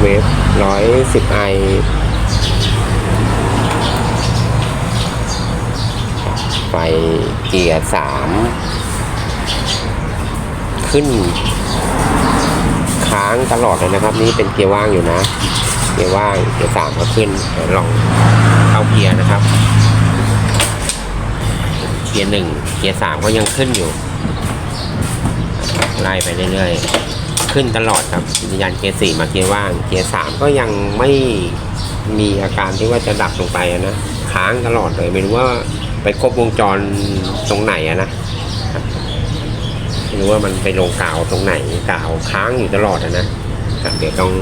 เวฟร้อยสิบไอไฟเกียร์สามขึ้น ค้างตลอดเลยนะครับ นี่เป็นเกียร์ว่างอยู่นะ เกียร์ว่างเกียร์สามก็ขึ้นลองเข้าเกียร์นะครับเกียร์หนึ่งเกียร์สามก็ยังขึ้นอยู่ ไล่ไปเรื่อยๆ ขึ้นตลอดครับวิญญาณเกียร์สี่มาเกียร์ว่าง เกียร์สามก็ยังไม่มีอาการที่ว่าจะดับลงไปนะค้างตลอดเลยไม่รู้ว่าไปครบวงจรตรงไหนอะนะไม่รู้ว่ามันไปลงกาวตรงไหนกาวค้างอยู่ตลอดอะนะเดี๋ยวต้อง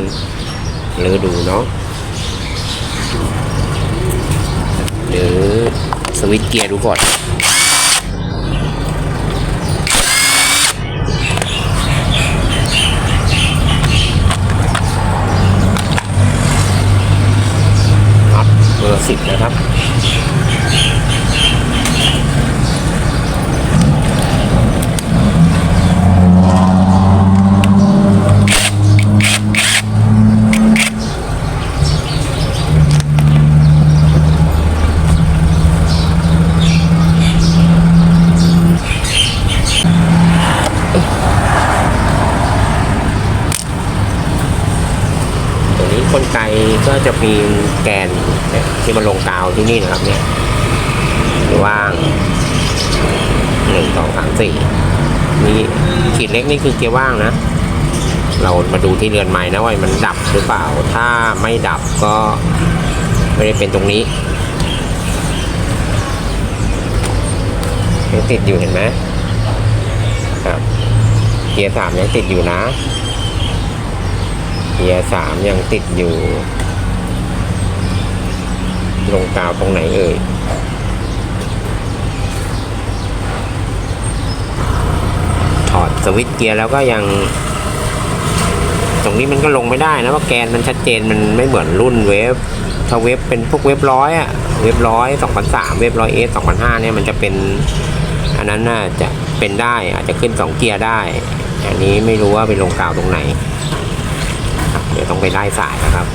รื้อดูเนาะหรือสวิตช์เกียร์ดูก่อน 150 นะครับ ตัวนี้กลไกก็จะมีแกน ที่มาลงกาวที่นี่นะครับเนี่ยว่างหนึ่งสองสามสี่นี่ขีดเล็กนี่คือเกียร์ว่างนะ เรามาดูที่เรือนไม้นะว่ามันดับหรือเปล่า ถ้าไม่ดับก็ไม่ได้เป็นตรงนี้ยังติดอยู่เห็นไหมครับเกียร์สามยังติดอยู่นะ เกียร์สามยังติดอยู่ ลงกาวตรงไหนเอ่ยถอดสวิตช์เกียร์แล้วก็ยัง ตรงนี้มันก็ลงไม่ได้นะว่าแกนมันชัดเจนมันไม่เหมือนรุ่นเวฟถ้าเวฟเป็นพวกเวฟร้อยอะเวฟร้อยสองพันสามเวฟร้อยเอสสองพันห้าเนี่ยมันจะเป็น อันนั้นน่าจะเป็นได้อาจจะขึ้นสองเกียร์ได้ อันนี้ไม่รู้ว่าไปลงกาวตรงไหน เดี๋ยวต้องไปไล่สายนะครับ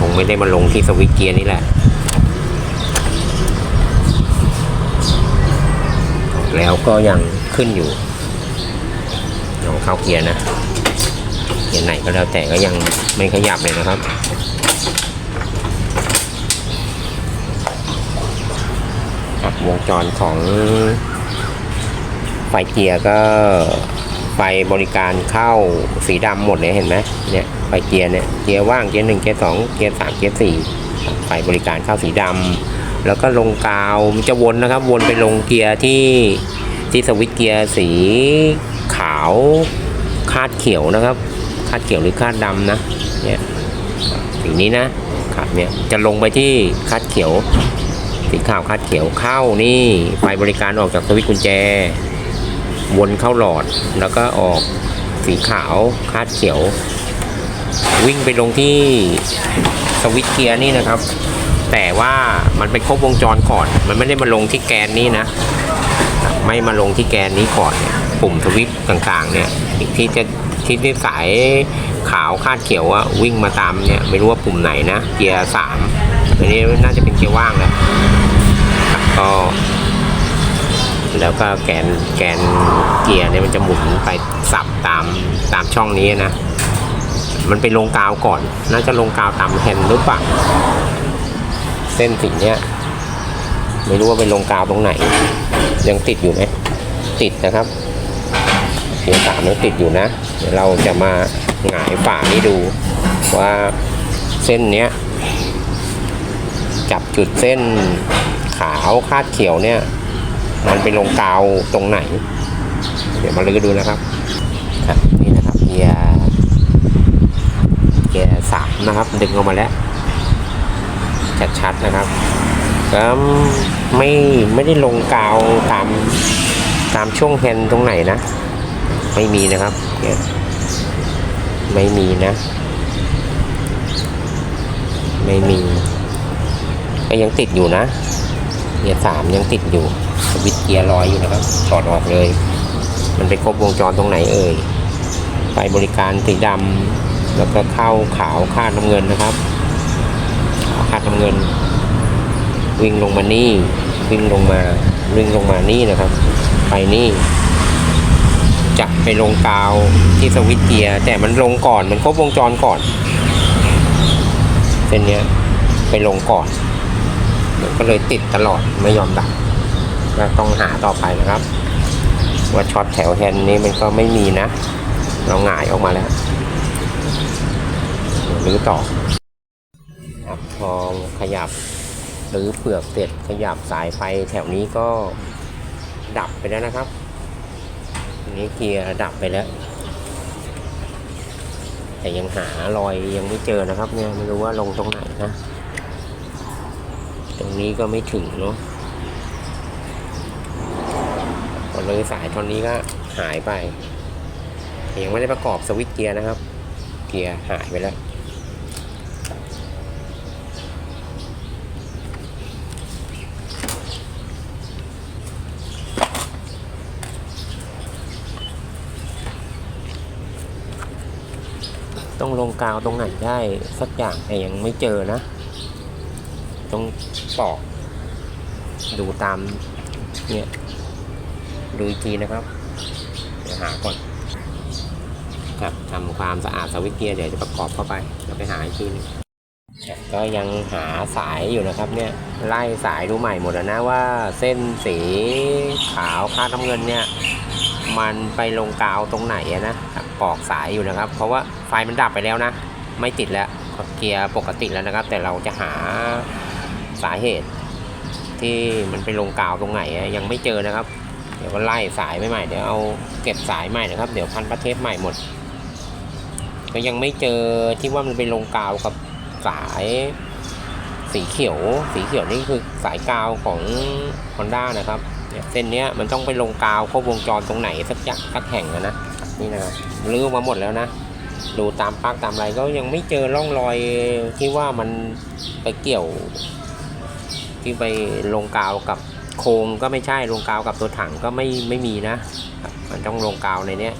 คงไม่ได้มาลงที่สวิตเกียร์นี่แหละแล้วก็ยังขึ้นอยู่ลองเข้าเกียร์นะเกียร์ไหนก็แล้วแต่ก็ยังไม่ขยับเลยนะครับครับวงจรของไฟเกียร์ก็ ฟบริการเข้าสีดำหมดเลยเห็นไหมเนี่ยไฟเกียร์เนี่ยเกียร์ว่างเกียร์หนึ่งเกียร์สองเกียร์สามเกียร์สี่ไฟบริการเข้าสีดำแล้วก็ลงกาวมันจะวนนะครับ วนไปลงเกียร์ที่ที่สวิตเกียร์สีขาวคาดเขียวนะครับ คาดเขียวหรือคาดดำนะเนี่ยสีนี้นะครับเนี่ยจะลงไปที่คาดเขียวสีขาวคาดเขียวเข้านี่ไฟบริการออกจากสวิตกุญแจ วนเข้าหลอดแล้วก็ออกสีขาวคาดเขียว วิ่งไปลงที่สวิตเกียร์นี่นะครับ แต่ว่ามันไปครบวงจรก่อน มันไม่ได้มาลงที่แกนนี้นะ ไม่มาลงที่แกนนี้ก่อนปุ่มสวิตต่างๆ เนี่ยที่จะที่ที่สายขาวคาดเขียวอะวิ่งมาตามเนี่ยไม่รู้ว่าปุ่มไหนนะ เกียร์สามอันนี้น่าจะเป็นเกียร์ว่างแหละครับก็ แล้วก็แกนแกนเกียร์เนี่ยมันจะหมุนไปสับตามตามช่องนี้นะ มันไปลงกาวก่อน น่าจะลงกาวตามแฮนด์หรือเปล่าเส้นสีเนี้ยไม่รู้ว่าไปลงกาวตรงไหน ยังติดอยู่ไหมติดนะครับเกียร์สามยังติดอยู่นะเดี๋ยวเราจะมาหงายฝานี้ดูว่าเส้นเนี้ยจับจุดเส้นขาวคาดเขียวเนี่ย มันไปลงกาวตรงไหน เดี๋ยวมาลื้อดูนะครับครับนี่นะครับเกียร์เกียร์สามนะครับ ดึงออกมาแล้วชัดๆนะครับก็ไม่ไม่ได้ลงกาวตามตามช่วงแฮนตรงไหนนะ ไม่มีนะครับไม่มีนะ ไม่มีก็ยังติดอยู่นะเกียร์สามยังติดอยู่ สวิตเกียร์ลอยอยู่นะครับถอดออกเลย มันไปครบวงจรตรงไหนเอ่ยไฟบริการสีดำแล้วก็เข้าขาวคาดน้ำเงินนะครับคาดน้ำเงิน วิ่งลงมานี่ วิ่งลงมาวิ่งลงมานี่นะครับไปนี่จะไปลงกาวที่สวิตเกียร์แต่มันลงก่อนมันครบวงจรก่อนเส้นนี้ไปลงก่อนมันก็เลยติดตลอดไม่ยอมดับ ก็ต้องหาต่อไปนะครับ ว่าช็อตแถวแทนนี้มันก็ไม่มีนะ เราหงายออกมาแล้วหรือต่อครับพอขยับหรือเปลือกเสร็จขยับสายไฟแถวนี้ก็ดับไปแล้วนะครับนนี้เกียร์ดับไปแล้ว แต่ยังหารอยยังไม่เจอนะครับเนี่ยไม่รู้ว่าลงตรงไหนนะ ตรงนี้ก็ไม่ถึงเนาะพอ เลยสายท่อนนี้ก็หายไปยังไม่ได้ประกอบสวิตช์เกียร์นะครับ เกียร์หายไปแล้วต้องลงกาวตรงไหนได้สักอย่างแต่ยังไม่เจอนะ ต้องปอกดูตามเนี่ย ดูอีกทีนะครับเดี๋ยวหาก่อนครับทำความสะอาดสวิตเกียร์เดี๋ยวจะประกอบเข้าไปแล้วไปหาอีกทีนึงก็ยังหาสายอยู่นะครับเนี่ยไล่สายดูใหม่หมดแล้วนะว่าเส้นสีขาวคาดน้ำเงินเนี่ยมันไปลงกาวตรงไหนอะนะปอกสายอยู่นะครับ เพราะว่าไฟมันดับไปแล้วนะ ไม่ติดแล้วเกียร์ปกติแล้วนะครับ แต่เราจะหาสาเหตุที่มันไปลงกาวตรงไหนยังไม่เจอนะครับ เดี๋ยวก็ไล่สายใหม่ๆเดี๋ยวเอาเก็บสายใหม่นะครับ เดี๋ยวพันประเทศใหม่หมด ก็ยังไม่เจอที่ว่ามันไปลงกาวกับสายสีเขียว สีเขียวนี่คือสายกาวของ Honda นะครับเส้นนี้มันต้องไปลงกาวครบวงจรตรงไหนสักอย่างสักแห่งนะนะนี่นะครับลื้อมาหมดแล้วนะดูตามปลักตามอะไรก็ยังไม่เจอร่องรอยที่ว่ามันไปเกี่ยว ที่ไปลงกาวกับ โครงก็ไม่ใช่ลงกาวกับตัวถังก็ไม่ไม่มีนะ มันต้องลงกาวในเนี้ย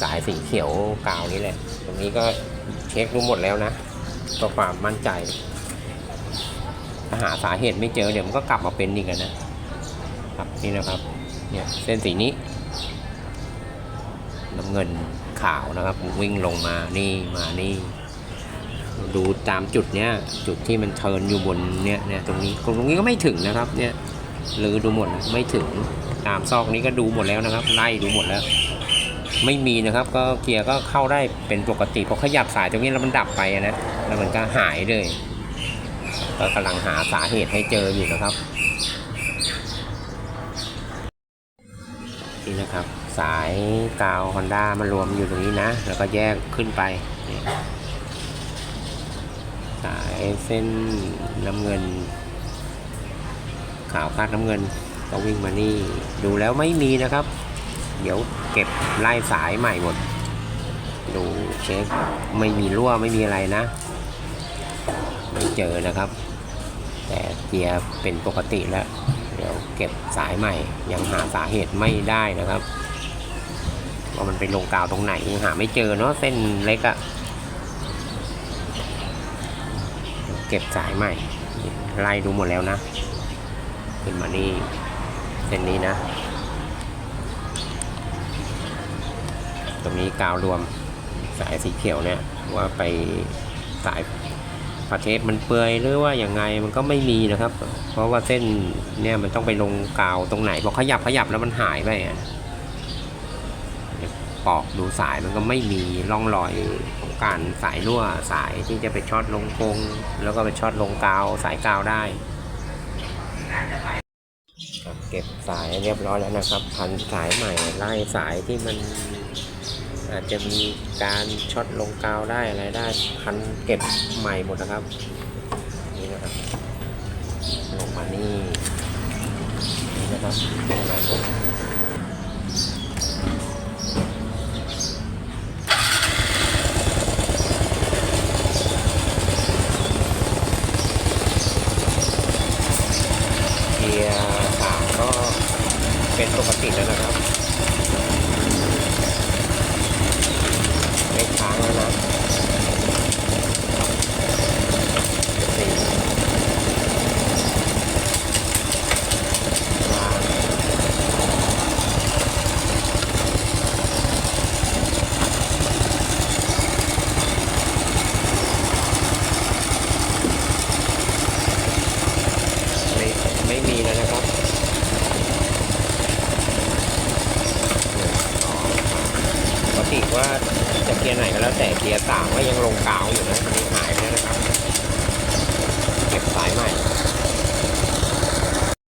สายสีเขียวกาวนี่แหละ ตรงนี้ก็เช็ครู้หมดแล้วนะเพื่อความมั่นใจถ้าหาสาเหตุไม่เจอเดี๋ยวมันก็กลับมาเป็นอีกนะครับนี่นะครับเนี่ยเส้นสีนี้น้ำเงินขาวนะครับ วิ่งลงมานี่มานี่ ดูตามจุดเนี้ยจุดที่มันเทินอยู่บนเนี่ยเนี่ยตรงนี้ตรงนี้ก็ไม่ถึงนะครับเนี่ยหรือดูหมดนะไม่ถึงตามซอกนี้ก็ดูหมดแล้วนะครับ ไล่ดูหมดแล้ว ไม่มีนะครับก็เกียร์ก็เข้าได้เป็นปกติพอขยับสายตรงนี้แล้วมันดับไปนะแล้วมันก็หายเลยก็กำลังหาสาเหตุให้เจออยู่นะครับนี่นะครับ สายกาว Honda มารวมอยู่ตรงนี้นะ แล้วก็แยกขึ้นไปนี่ สายเส้นน้ำเงิน ขาวคาดน้ำเงินก็วิ่งมานี่ ดูแล้วไม่มีนะครับ เดี๋ยวเก็บไล่สายใหม่หมด ดูเช็คไม่มีรั่วไม่มีอะไรนะ ไม่เจอนะครับ แต่เกียร์เป็นปกติแล้วเดี๋ยวเก็บสายใหม่ ยังหาสาเหตุไม่ได้นะครับว่ามันเป็นลงกาวตรงไหนยังหาไม่เจอเนาะเส้นเล็กอะ ก็บสายใหม่ ไล่ดูหมดแล้วนะขึ้นมานี่เส้นนี้นะ ตรงนี้กาวรวมสายสีเขียวเนี่ยว่าไปสายประเทศมันเปื่อยหรือว่าอย่างไงมันก็ไม่มีนะครับ เพราะว่าเส้นเนี่ยมันต้องไปลงกาวตรงไหนพอขยับขยับแล้วมันหายไปอะปอกดูสายมันก็ไม่มีร่องรอย การสายรั่วสายที่จะไปช็อตลงโครงแล้วก็ไปช็อตลงกาวสายกาวได้ครับเก็บสายเรียบร้อยแล้วนะครับ พันสายใหม่ไล่สายที่มันอาจจะมีการช็อตลงกาวได้อะไรได้ พันเก็บใหม่หมดนะครับนี่นะครับลงมานี่นี่นะครับตรงไหนหมดเกียร์สามก็เป็นปกติแล้วนะครับ ติว่าจะ เกียร์ไหนก็แล้วแต่เกียร์สามก็ยังลงกาวอยู่นะ